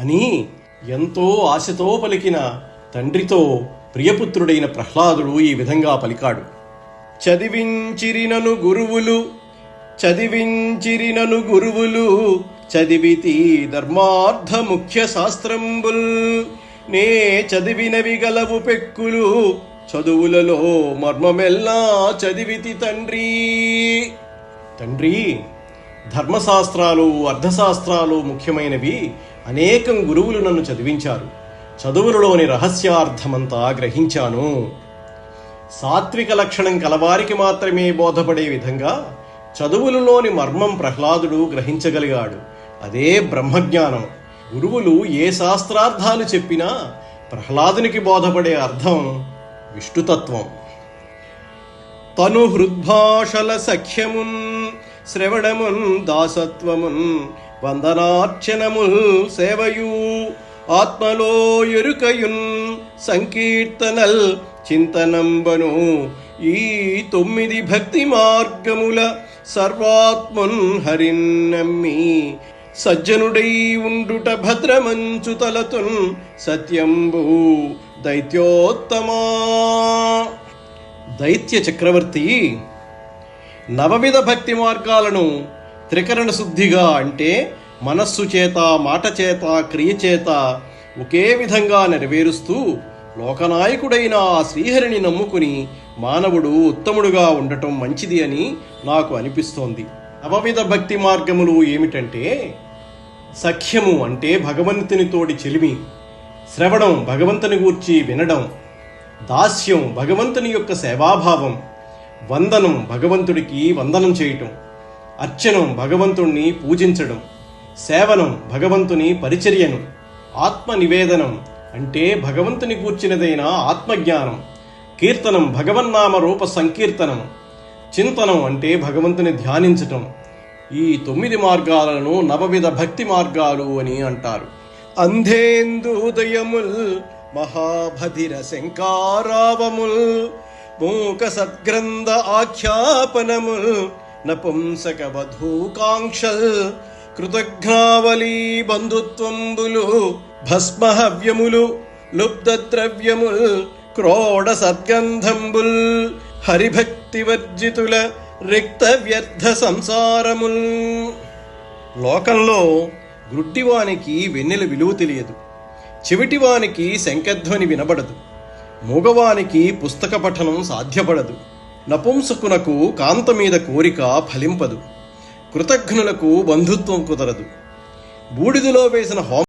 అని ఎంతో ఆశతో పలికిన తండ్రితో ప్రియపుత్రుడైన ప్రహ్లాదుడు ఈ విధంగా పలికాడు. చదివించిరినను గురువులు చదివించిరినను గురువులు చదివితి ధర్మార్థ ముఖ్య శాస్త్రంబుల్. నే చదివినవి గలవు పెక్కులు చదువులలో మర్మమెల్లా చదివితి తండ్రి. తండ్రి ధర్మశాస్త్రాలు అర్థశాస్త్రాలు ముఖ్యమైనవి. అనేకం గురువులు నన్ను చదివించారు. చదువులలోని రహస్యార్థమంతా గ్రహించాను. సాత్విక లక్షణం కలవారికి మాత్రమే బోధపడే విధంగా చదువులలోని మర్మం ప్రహ్లాదుడు గ్రహించగలిగాడు. అదే బ్రహ్మజ్ఞానం. గురువులు ఏ శాస్త్రార్థాలు చెప్పినా ప్రహ్లాదునికి బోధపడే అర్థం విష్ణుతత్వం. తను హృద్భాషల సఖ్యమున్ శ్రవణమున్ దాసత్వమున్ వందనార్చనముల్ సేవయు ఆత్మలో ఎరుకయున్ సంకీర్తనల్ చింతనంబను ఈ తొమ్మిది భక్తి మార్గముల సర్వాత్మన్ హరిన్నమ్మి సజ్జనుడై ఉండుట భద్రమంచు తలతున్ సత్యంబు దైత్యోత్తమా దైత్య చక్రవర్తి నవవిధ భక్తి మార్గాలను త్రికరణ శుద్ధిగా అంటే మనస్సు చేత మాట చేత క్రియ చేత ఒకే విధంగా నెరవేరుస్తూ లోకనాయకుడైన ఆ శ్రీహరిని నమ్ముకుని మానవుడు ఉత్తముడుగా ఉండటం మంచిది అని నాకు అనిపిస్తోంది. నవవిధ భక్తి మార్గములు ఏమిటంటే సఖ్యము అంటే భగవంతునితోటి చెలిమి శ్రవణం భగవంతుని గూర్చి వినడం దాస్యం భగవంతుని యొక్క సేవాభావం వందనం భగవంతుడికి వందనం చేయటం. అర్చనం భగవంతుణ్ణి పూజించడం సేవనం భగవంతుని పరిచర్యను ఆత్మ నివేదనం అంటే భగవంతుని కూర్చినదైన ఆత్మజ్ఞానం కీర్తనం భగవన్నామ రూప సంకీర్తనం చింతనం అంటే భగవంతుని ధ్యానించటం. ఈ తొమ్మిది మార్గాలను నవవిధ భక్తి మార్గాలు అని అంటారు. అంధేందుదయముల్ మహాభధిర శంకారావముల్ మూక సద్గ్రంథ ఆఖ్యాపనముల్ నపుంసకవధూకాంక్షల్ వధూకాంక్షల్ బంధుత్వంబులు భస్మహవ్యములు లుబ్ధద్రవ్యముల్ క్రోడ సద్గంధంబుల్ హరిభక్తి వర్జితుల రిక్త వ్యర్థ సంసారముల్ లోకంలో గ్రుడ్డివానికి వెన్నెల విలువ తెలియదు. చెవిటివానికి శంఖధ్వని వినబడదు. మూగవానికి పుస్తక పఠనం సాధ్యపడదు. నపుంసకునకు కాంత మీద కోరిక ఫలింపదు. కృతజ్ఞులకు బంధుత్వం కుదరదు. బూడిదలో వేసిన హోమ